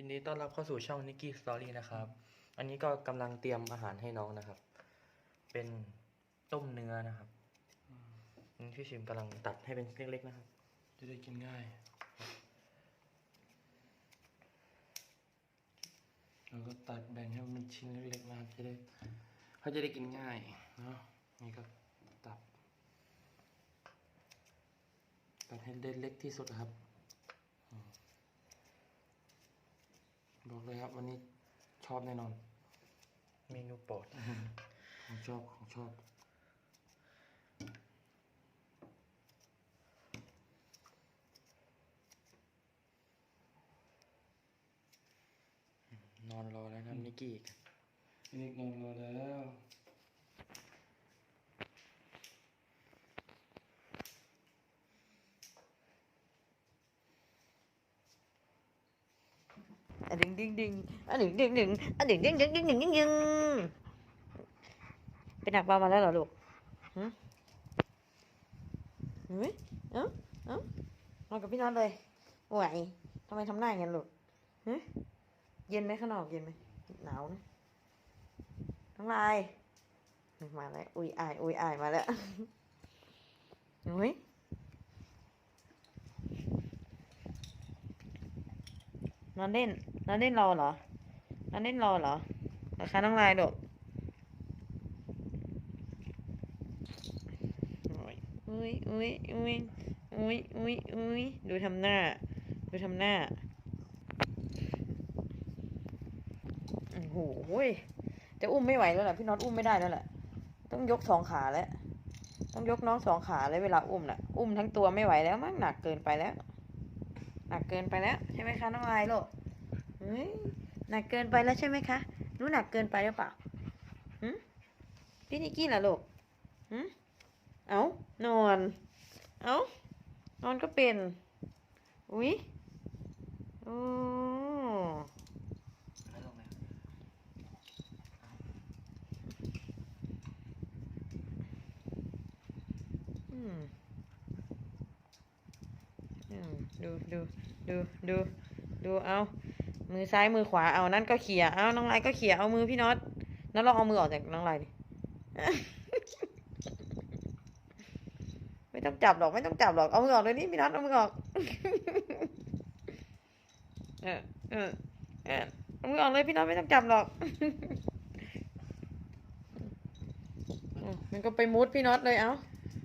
ยินดีต้อนรับเข้าสู่ช่องนิกกี้สตอรี่นะครับ อันนี้ก็กำลังเตรียมอาหารให้น้องนะครับ เป็นต้มเนื้อนะครับนี่พี่ชิมกำลังตัดให้เป็นเล็กๆนะครับ จะได้กินง่าย เราก็ตัดแบ่งให้มันชิ้นเล็กๆนะครับจะได้เขาจะได้กินง่ายเนาะ นี่ก็ตัด ตัดให้เล็กๆที่สุดครับอืม บอกเลยครับ วันนี้ชอบแน่นอน เมนูโปรดของชอบของชอบนอนรอแล้วนะครับนิกกี้นี่นอนรอแล้ว ดึงดึงดึงอะดึงดึงดึงอะดึงดึงดึงดึงดึงดึงดึงเป็นหนักเบามาแล้วเหรอลูกหืมเฮ้ยเอ้าเอ้านอนกับพี่น็อตเลยไหวทำไมทำหน้าอย่างนั้นลูกฮะเย็นไหมข้างนอกเย็นไหมหนาวนะทั้งลายมาแล้ว อุ้ยอายอุ้ยอายมาแล้วเฮ้ย นอนเล่นนอนเล่นรอเหรอนอนเล่นรอเหรอราคาน้องลายดอกอุ้ยอุ้ยอุ้ยอุ้ยอุ้ยอุ้ยดูทำหน้า ดูทำหน้าโอ้โหยจะอุ้มไม่ไหวแล้วแหละพี่น็อตอุ้มไม่ได้แล้วแหละต้องยกสองขาแล้ว ต้องยกน้องสองขาเลยเวลาอุ้มน่ะ อุ้มทั้งตัวไม่ไหวแล้วมั้งหนักเกินไปแล้ว นักเกินไปแล้วใช่ไหมคะน้องลายลูกหนักเกินไปแล้วใช่ไหมคะรู้หนักเกินไปหรือเปล่าหืมพี่นิกกี้ล่ะลูกหืมเอานอน เอานอนก็เป็น อุ้ยโอ้อืมอืม ดูดูดูดูดูเอามือซ้ายมือขวาเอานั่นก็เขี่ยเอาน้องลายก็เขี่ยเอามือพี่น็อตน็อตลองเอามือออกจากน้องลายดิไม่ต้องจับหรอกไม่ต้องจับหรอกเอามือออกเลยนี่พี่น็อตเอามือออกเออเออเออเอามือออกเลยพี่น็อตไม่ต้องจับหรอกมมันก็ไปมุดพี่น็อตเลยเอา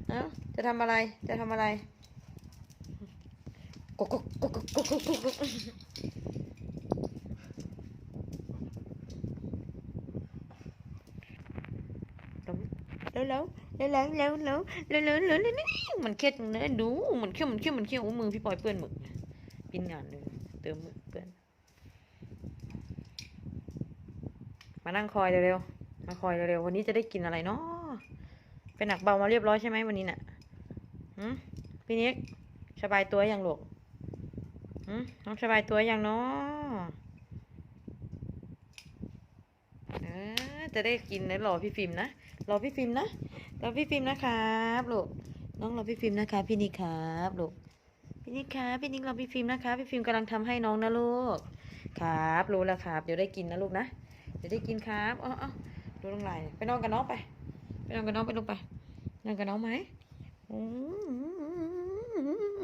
เอาจะทำอะไรจะทำอะไร กกกกกกกกแล้วแล้วแล้วแล้วแล้วแล้วแล้วแล้วแล้วแล้วนี่มันเครียดจังเลยดูมันเขี้ยวมันเขี้ยวมันเขี้ยวโอ้มือพี่ปอยเปื้อนหมึกปิ้นงานเลยเติมหมึกเปื้อนมานั่งคอยเร็วๆมาคอยเร็วๆวันนี้จะได้กินอะไรเนาะเป็นหนักเบามาเรียบร้อยใช่ไหมวันนี้น่ะพี่นิกสบายตัวยังลูกหืม น้องสบายตัวยังเนาะเออจะได้กินนะรอพี่ฟิล์มนะ รอพี่ฟิล์มนะ รอพี่ฟิล์มนะครับลูก น้องรอพี่ฟิล์มนะคะพี่นิกครับลูก พี่นิกครับพี่นิกรอพี่ฟิล์มนะคะ พี่ฟิล์มกำลังทำให้น้องนะลูก ครับ รู้แล้วครับ เดี๋ยวได้กินนะลูกนะ เดี๋ยวได้กินครับเอ๋อาดูลงไหลไปนอนกับน้องไป ไปนอนกับน้องไปลูกไปนอนกับน้องไหมอื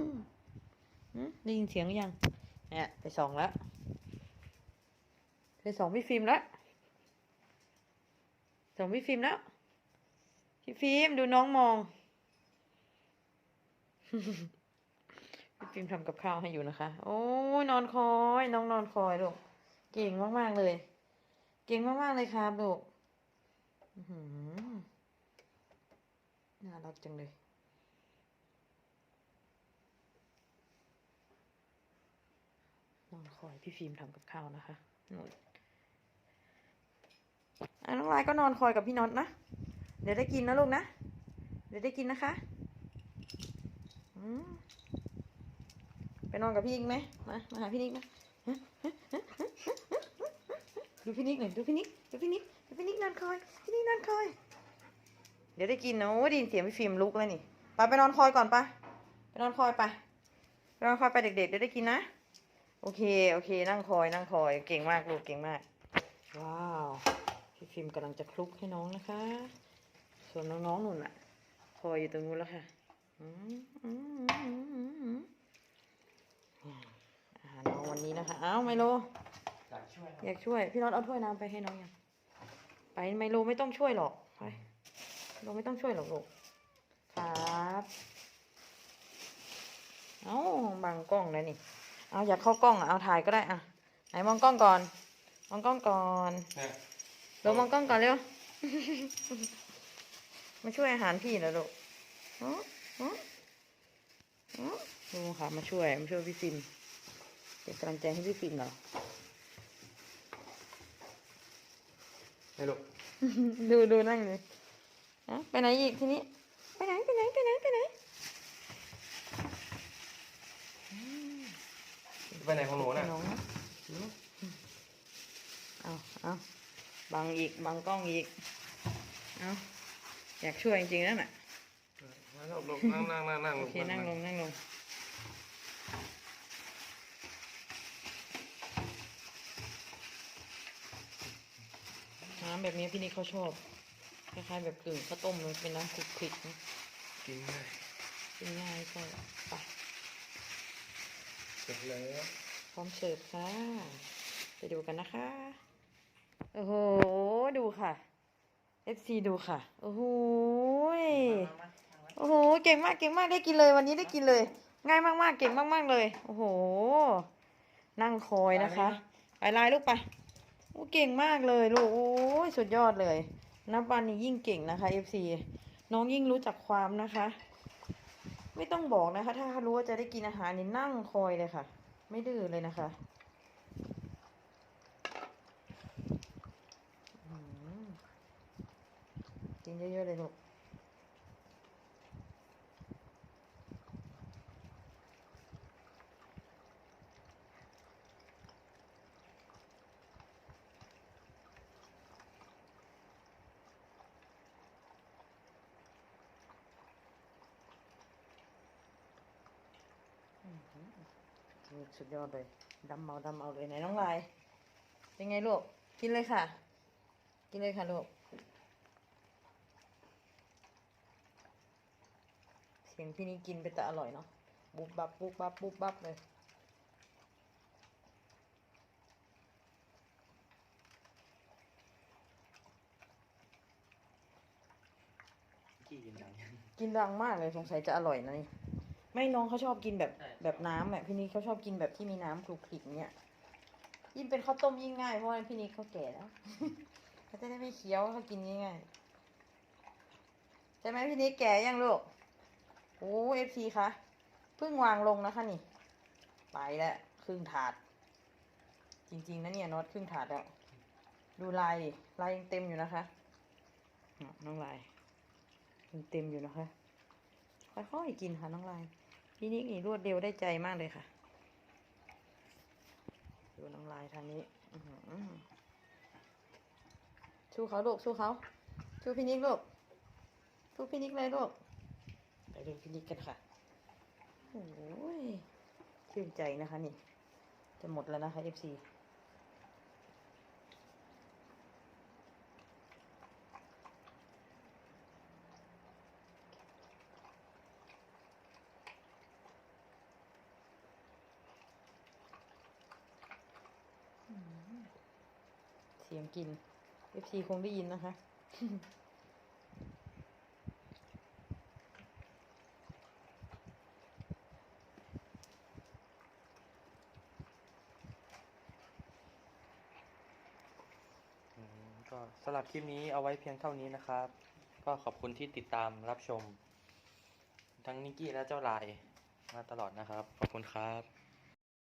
ม ได้ยินเสียงยังเนี่ยไปส่องแล้วไปส่องพี่ฟิล์มแล้วส่องพี่ฟิล์มแล้วพี่ฟิล์มดูน้องมองพี่ฟิล์มทำกับข้าวให้อยู่นะคะ โอ้ยนอนคอย น้องนอนคอยลูกเก่งมากๆเลย เก่งมากๆเลยครับลูกน่ารักจังเลย นอน คอยพี่ฟิล์มทำกับข้าวนะคะนู่นอะน้องลายก็นอนคอยกับพี่น็อตนะ เดี๋ยวได้กินนะลูกนะ เดี๋ยวได้กินนะคะอืมไปนอนกับพี่นิกไหมมา มาหาพี่นิกนะฮะฮะฮะฮะฮะฮะดูพี่นิกหน่อยดูพี่นิกดูพี่นิกดูพี่นิกนอนคอย พี่นิกนอนคอย เดี๋ยวได้กินนะโอ้ยได้ยินเสียงพี่ฟิล์มลุกแล้วนี่ไปไปนอนคอยก่อนไปไปนอนคอยไปไปนอนคอยไปเด็กๆเดี๋ยวได้กินนะ โอเค โอเค นั่งคอย นั่งคอย เก่งมากลูก เก่งมาก ว้าว พี่ฟิล์มกำลังจะคลุกให้น้องนะคะ ส่วนน้องๆนุ่นอะคอยอยู่ตรงนู้นแล้วค่ะอืมอืมอืมอืมอืมอืมอาหารน้องวันนี้นะคะ อ้าวไมโล อยากช่วยครับอยากช่วย พี่น็อตเอาถ้วยน้ำไปให้น้องยัง ไปไมโลไม่ต้องช่วยหรอก ไปไมโลไม่ต้องช่วยหรอกลูก ครับ เอาบังกล้องแล้วนี่ เอาอยากเข้ากล้องอะเอาถ่ายก็ได้อะ ไหนมองกล้องก่อน มองกล้องก่อนเนี่ยเร็วมองกล้องก่อนเร็ว มาช่วยอาหารพี่นะลูกอ๋ออ๋ออ๋อดูค่ะมาช่วยมาช่วยพี่ฟิล์มเป็นกำลังใจให้พี่ฟิล์มเหรอไม่ลูกดูดูนั่งเลยอะไปไหนอีกทีนี้ ไปไหนไปไหนไปไหนไปไหน ไปไหนของหนูน่ะน้องนะเอาเอาบังอีก บังกล้องอีก เอาอยากช่วยจริงๆนั่นน่ะนั่งลงนั่งนั่งนั่งนั่งโอเค นั่งลง นั่งลง น้ำแบบนี้พี่นิกเขาชอบ คล้ายๆแบบกึ่งข้าวต้มเลยเป็นน้ำคลุกคลิกนะกินง่ายกินง่ายก็ไปเส ร็จแล้วพร้อมเสิร์ฟค่ะ ไปดูกันนะคะ โอ้โห ดูค่ะ FC ดูค่ะ โอ้โหยโอ้โห เก่งมาก เก่งมาก ได้กินเลย วันนี้ได้กินเลย ง่ายมากๆ เก่งมากๆเลย โอ้โห นั่งคอยนะคะ ไปไลน์ลูกไป โอ้เก่งมากเลยลูก โอ้ยสุดยอดเลย นับวันนี้ยิ่งเก่งนะคะ FC น้องยิ่งรู้จักความนะคะ ไม่ต้องบอกนะคะ ถ้ารู้ว่าจะได้กินอาหารนี่นั่งคอยเลยค่ะ ไม่ดื้อเลยนะคะกินเยอะๆเลยลูก สุดยอดเลยดำเมาดำเอาเลยไหนน้องลาย เป็นไงลูก กินเลยค่ะ กินเลยค่ะลูก เสียงพี่นี่กินไปแต่อร่อยเนาะ บุบบับบุบบับบุบบับเลยกี่กินยังกินดังมากเลยสงสัยจะอร่อยนะนี่ ไม่น้องเขาชอบกินแบบใช่แบบน้ำแบบพี่นิกเขาชอบกินแบบที่มีน้ำคลุกคลิกเนี้ยยิ่งเป็นข้าวต้มยิ่งง่ายเพราะว่าพี่นิกเขาแก่แล้วเขาจะได้ไม่เคี้ยวเขากินง่ายๆใช่ไหมพี่นิกแก่ยังลูกโอ้เอฟซีคะเพิ่งวางลงนะคะนี่ ไปแล้วครึ่งถาด จริงๆนะเนี่ยน็อตครึ่งถาดแล้วดูลายดิลายยังเต็มอยู่นะคะน่ะน้องลายยังเต็มอยู่นะคะค่อยๆกินค่ะน้องลาย พี่นิกนี่รวดเร็วได้ใจมากเลยค่ะ ดูน้องลายทางนี้อื้อหือสู้เขาลูกสู้เขาสู้พี่นิกลูกสู้พี่นิกเลยลูกไปดูพี่นิกกันค่ะโอ้ยชื่นใจนะคะนี่ จะหมดแล้วนะคะ FC เสียงกิน FC คงได้ยินนะคะ อืมก็สำหรับคลิปนี้เอาไว้เพียงเท่านี้นะครับ ก็ขอบคุณที่ติดตามรับชม ทั้งนิกกี้และเจ้าลายมาตลอดนะครับ ขอบคุณครับ